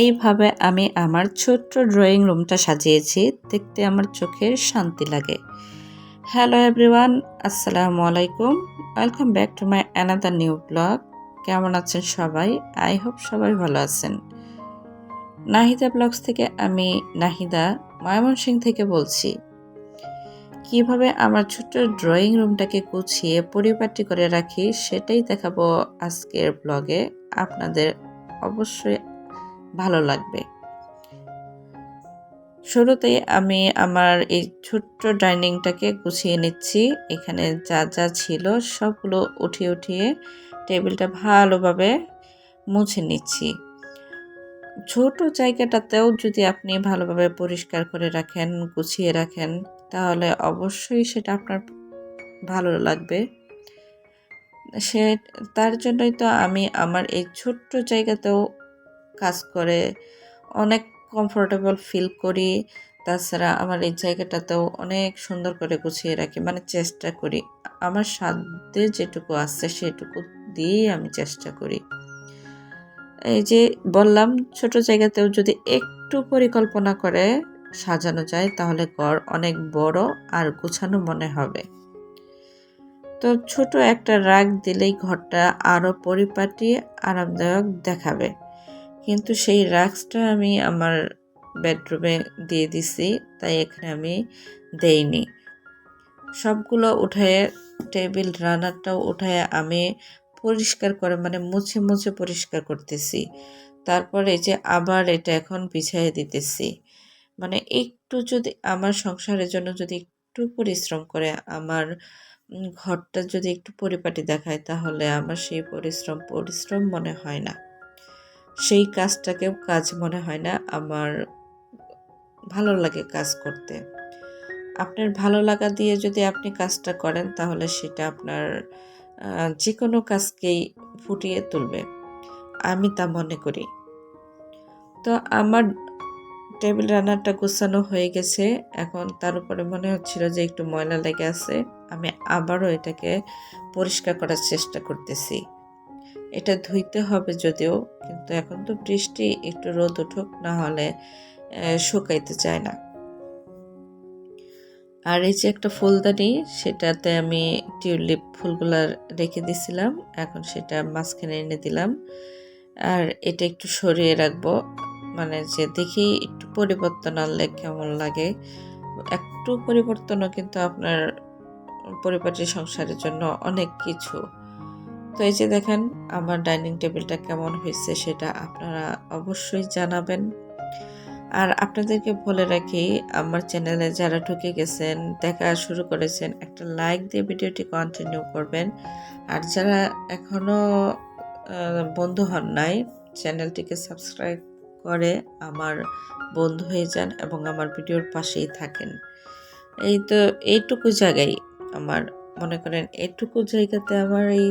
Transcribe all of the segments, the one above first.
এইভাবে আমি আমার ছোট্ট ড্রয়িং রুমটা সাজিয়েছি। দেখতে আমার চোখের শান্তি লাগে। হ্যালো এভরিওয়ান, আসসালামু আলাইকুম। Welcome back to my another new blog. কেমন আছেন সবাই? আই হোপ সবাই ভালো আছেন। নাহিদা ব্লগস থেকে আমি নাহিদা ময়মনসিং থেকে বলছি, কীভাবে আমার ছোট্ট ড্রয়িং রুমটাকে গুছিয়ে পরিপাটি করে রাখি সেটাই দেখাবো আজকের ব্লগে। আপনাদের অবশ্যই ভালো লাগবে। শুরুতেই আমি আমার এই ছোট্ট ডাইনিংটাকে গুছিয়ে নিচ্ছি। এখানে যা যা ছিল সবগুলো উঠিয়ে উঠিয়ে টেবিলটা ভালোভাবে মুছে নিচ্ছি। ছোট জায়গাটাতেও যদি আপনি ভালোভাবে পরিষ্কার করে রাখেন, গুছিয়ে রাখেন, তাহলে অবশ্যই সেটা আপনার ভালো লাগবে। সে, তার জন্যই তো আমি আমার এই ছোট্ট জায়গাতেও কাজ করে, অনেক কমফোর্টেবল ফিল করি। তাছাড়া আমার এই জায়গাটাতেও অনেক সুন্দর করে গুছিয়ে রাখি মানে চেষ্টা করি। আমার সাধ্যে যেটুকু আছে সেটুকু দিয়েই আমি চেষ্টা করি। এই যে বললাম, ছোট জায়গাতেও যদি একটু পরিকল্পনা করে সাজানো যায়, তাহলে ঘর অনেক বড় আর গোছানো মনে হবে। তো ছোট একটা রাগ দিলেই ঘরটা আরও পরিপাটি, আরামদায়ক দেখাবে। কিন্তু সেই রাক্সটা আমি আমার বেডরুমে দিয়ে দিছি, তাই এখানে আমি দেইনি। সবগুলো উঠায়, টেবিল রানারটাও উঠায় আমি পরিষ্কার করে মানে মুছে মুছে পরিষ্কার করতেছি। তারপরে যে আবার এটা এখন বিছাইয়ে দিতেছি। মানে একটু যদি আমার সংসারের জন্য যদি একটু পরিশ্রম করে, আমার ঘরটা যদি একটু পরিপাটি দেখায়, তাহলে আমার সেই পরিশ্রম পরিশ্রম মনে হয় না। সেই কাজটাকেও কাজ মনে হয় না, আমার ভালো লাগে কাজ করতে। আপনার ভালো লাগা দিয়ে যদি আপনি কাজটা করেন, তাহলে সেটা আপনার যে কোনো কাজকেই ফুটিয়ে তুলবে। আমি তা মনে করি। তো আমার টেবিল রান্নারটা গোছানো হয়ে গেছে। এখন তার উপরে মনে হচ্ছিল যে একটু ময়লা লেগে আছে। আমি আবারও এটাকে পরিষ্কার করার চেষ্টা করতেছি। এটা ধুইতে হবে যদিও, কিন্তু এখন তো বৃষ্টি, একটু রোদ উঠুক, না হলে শুকাইতে চায় না। আর এই যে একটা ফুলদানি, সেটাতে আমি টিউলিপ ফুলগুলা রেখে দিছিলাম, এখন সেটা মাঝখানে এনে দিলাম। আর এটা একটু সরিয়ে রাখব মানে যে দেখি একটু পরিবর্তন আনলে কেমন লাগে। একটু পরিবর্তনও কিন্তু আপনার পরিপাটি সংসারের জন্য অনেক কিছু। তো এই যে দেখেন, আমার ডাইনিং টেবিলটা কেমন হয়েছে সেটা আপনারা অবশ্যই জানাবেন। আর আপনাদেরকে বলে রাখি, আমার চ্যানেলে যারা ঢুকে গেছেন, দেখা শুরু করেছেন, একটা লাইক দিয়ে ভিডিওটি কন্টিনিউ করবেন। আর যারা এখনও বন্ধু হন নাই, চ্যানেলটিকে সাবস্ক্রাইব করে আমার বন্ধু হয়ে যান এবং আমার ভিডিওর পাশেই থাকেন। এই তো, এইটুকু জায়গায় আমার, মনে করেন, এইটুকু জায়গাতে আমার এই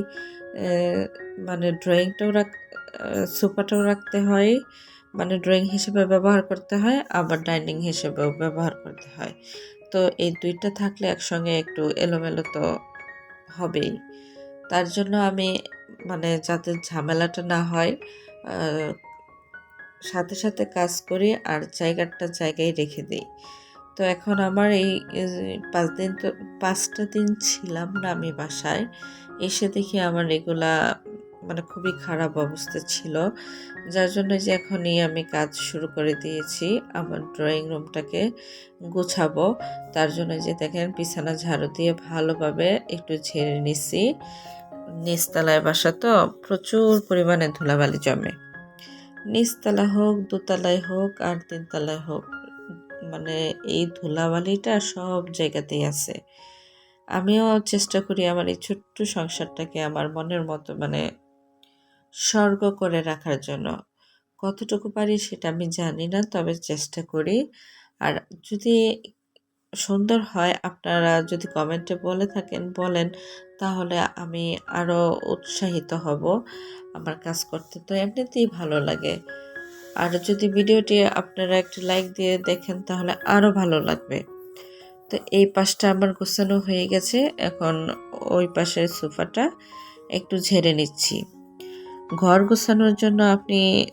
মানে ড্রয়িংটাও রাখ সোফাটাও রাখতে হয় মানে ড্রয়িং হিসেবে ব্যবহার করতে হয়, আবার ডাইনিং হিসেবেও ব্যবহার করতে হয়। তো এই দুইটা থাকলে একসঙ্গে একটু এলোমেলো তো হবেই। তার জন্য আমি মানে যাতে ঝামেলাটা না হয় সাথে সাথে কাজ করি আর জায়গাটা জায়গায় রেখে দিই। তো এখন আমার এই পাঁচ দিন তো, পাঁচটা দিন ছিলাম না আমি বাসায়। এসে দেখি আমার এগুলা মানে খুবই খারাপ অবস্থা ছিল। যার জন্য যে এখনই আমি কাজ শুরু করে দিয়েছি, আমার ড্রয়িং রুমটাকে গুছাবো। তার জন্য যে দেখেন বিছানা ঝাড়ু দিয়ে ভালোভাবে একটু ঝেড়ে নিছি। নিচতলায় বাসা তো, প্রচুর পরিমাণে ধুলাবালি জমে। নিচতলা হোক, দোতলায় হোক, আর তিনতলায় হোক। মানে এই ধুলাবালিটা সব জায়গাতেই আছে। আমিও চেষ্টা করি আমার এই ছোট্ট সংসারটাকে আমার মনের মতো মানে স্বর্গ করে রাখার জন্য। কতটুকু পারি সেটা আমি জানি না, তবে চেষ্টা করি। আর যদি সুন্দর হয়, আপনারা যদি কমেন্টে বলে থাকেন, বলেন, তাহলে আমি আরও উৎসাহিত হব। আমার কাজ করতে তো এমনিতেই ভালো লাগে। আর যদি ভিডিওটি আপনারা একটি লাইক দিয়ে দেখেন, তাহলে আরও ভালো লাগবে। তো এই পাশটা আমার গোছানো হয়ে গেছে। এখন ওই পাশের সোফাটা একটু ঝেড়ে নিচ্ছি। ঘর গোছানোর জন্য আপনি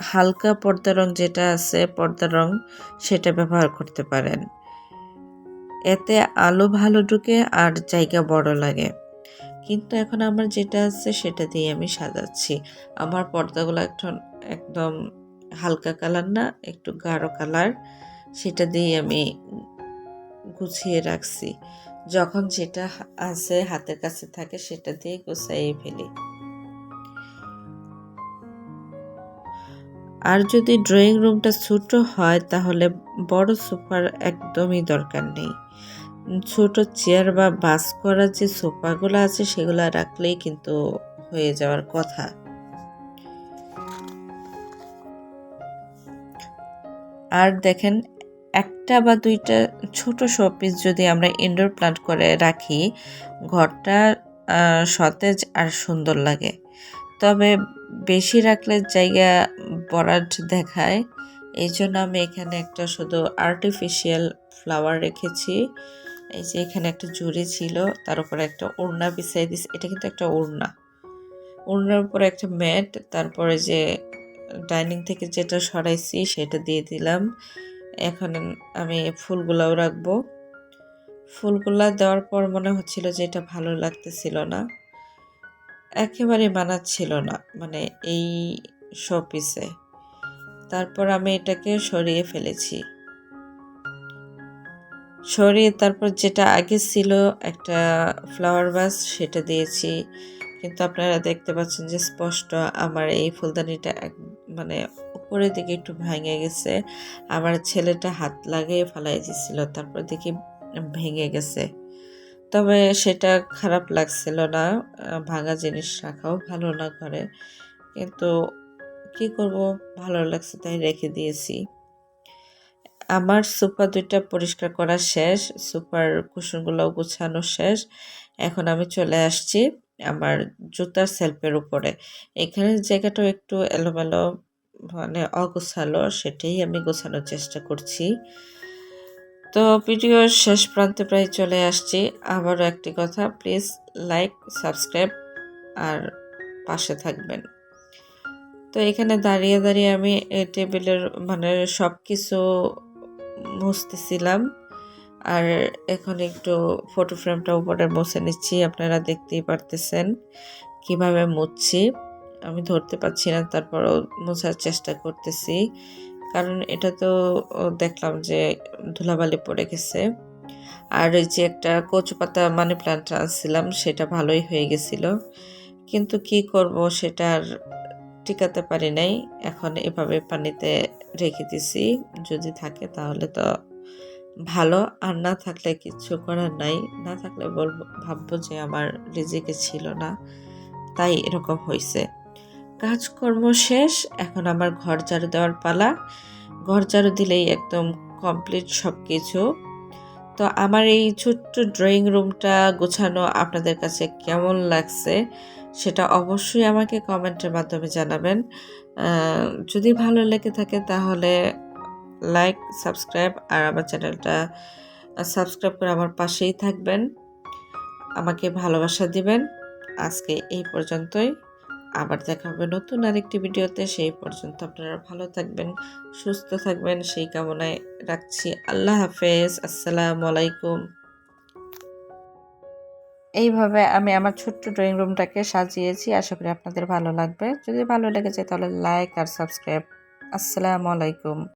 হালকা পর্দা রং যেটা আছে, পর্দা রং সেটা ব্যবহার করতে পারেন। এতে আলো ভালো ঢুকে আর জায়গা বড় লাগে। কিন্তু এখন আমার যেটা আছে, সেটা দিয়ে আমি সাজাচ্ছি। আমার পর্দাগুলো এখন একদম হালকা কালার না, একটু গাঢ় কালার। সেটা দিয়ে আমি গুছিয়ে রাখছি। যখন যেটা আছে হাতের কাছে থাকে সেটা দিয়ে গুছাইয়ে ফেলি। আর যদি ড্রয়িং রুমটা ছোট হয়, তাহলে বড় সোফার একদমই দরকার নেই। ছোট চেয়ার বা বাস করার যে সোফাগুলো আছে, সেগুলো রাখলেই কিন্তু হয়ে যাওয়ার কথা। আর দেখেন, একটা বা দুইটা ছোট শোপিস যদি আমরা ইনডোর প্লান্ট করে রাখি, ঘরটা সতেজ আর সুন্দর লাগে। তবে বেশি রাখলে জায়গা বরাট দেখায়। এই জন্য আমি এখানে একটা শুধু আর্টিফিশিয়াল ফ্লাওয়ার রেখেছি। এই যে এখানে একটা জুড়ি ছিল, তার উপরে একটা ওড়না বিছাই দিস এটা কিন্তু একটা ওড়না। ওড়নার উপরে একটা ম্যাট, তারপরে যে ডাইনিং থেকে যেটা সরাইছি সেটা দিয়ে দিলাম। এখন আমি ফুলগুলাও রাখব। ফুলগুলা দেওয়ার পর মনে হচ্ছিল যে এটা ভালো লাগতেছিল না। একেবারে মানাচ্ছিল না মানে এই শোপিসে। তারপর আমি এটাকে সরিয়ে ফেলেছি। সরিয়ে তারপর যেটা আগে ছিল একটা ফ্লাওয়ার বাস সেটা দিয়েছি। কিন্তু আপনারা দেখতে পাচ্ছেন যে স্পষ্ট আমার এই ফুলদানিটা এক মানে উপরের দিকে একটু ভেঙে গেছে। আমার ছেলেটা হাত লাগিয়ে ফেলাই দিছিল, তারপর দেখি ভেঙে গেছে। তবে সেটা খারাপ লাগছিল না, ভাঙা জিনিস রাখাও ভালো না ঘরে কিন্তু কি করব, ভালো লাগছে তাই রেখে দিয়েছি। আমার সুপার দুইটা পরিষ্কার করা শেষ, সুপার কুশনগুলোও গুছানো শেষ। এখন আমি চলে আসছি। আমার জুতার সেলফের উপরে। এখানে জায়গাটাও একটু এলোমেলো মানে অগোছালো, সেটাই আমি গোছানোর চেষ্টা করছি। তো ভিডিওর শেষ প্রান্তে প্রায় চলে আসছি। আবারও একটি কথা, প্লিজ লাইক, সাবস্ক্রাইব আর পাশে থাকবেন। তো এখানে দাঁড়িয়ে দাঁড়িয়ে আমি টেবিলের মানে সব কিছু মুছতেছিলাম। আর এখন একটু ফটো ফ্রেমটা উপরে মুছে নিচ্ছি, আপনারা দেখতেই পারতেছেন কীভাবে মুছছি। আমি ধরতে পারছি না, তারপরও মোছার চেষ্টা করতেছি। কারণ এটা তো দেখলাম যে ধুলাবালি পড়ে গেছে। আর ওই যে একটা কচু পাতা মানি প্লান্ট আনছিলাম, সেটা ভালোই হয়ে গেছিল। কিন্তু কি করব সেটা আর টিকাতে পারি নাই। এখন এভাবে পানিতে রেখে দিছি, যদি থাকে তাহলে তো ভালো আর না থাকলে কিছু করার নাই। না থাকলে বলব, ভাববো যে আমার রিজিকে ছিল না। তাই এরকম হয়েছে কাজকর্ম শেষ, এখন আমার ঘর ঝাড়ু দেওয়ার পালা। ঘর ঝাড়ু দিলেই একদম কমপ্লিট সব কিছু তো আমার এই ছোট্ট ড্রয়িং রুমটা গোছানো আপনাদের কাছে কেমন লাগছে সেটা অবশ্যই আমাকে কমেন্টের মাধ্যমে জানাবেন। যদি ভালো লেগে থাকে তাহলে লাইক, সাবস্ক্রাইব আর আমার চ্যানেলটা সাবস্ক্রাইব করে আমার পাশেই থাকবেন। আমাকে ভালোবাসা দিবেন। আজকে এই পর্যন্তই। আবার দেখা হবে নতুন আরেকটি ভিডিওতে। সেই পর্যন্ত আপনারা ভালো থাকবেন, সুস্থ থাকবেন। সেই কামনায় রাখছি। আল্লাহ হাফেজ। আসসালামু আলাইকুম। এইভাবে আমি আমার ছোট্ট ড্রয়িং রুমটাকে সাজিয়েছি। আশা করি আপনাদের ভালো লাগবে। যদি ভালো লেগে যায় তাহলে লাইক আর সাবস্ক্রাইব। আসসালামু আলাইকুম।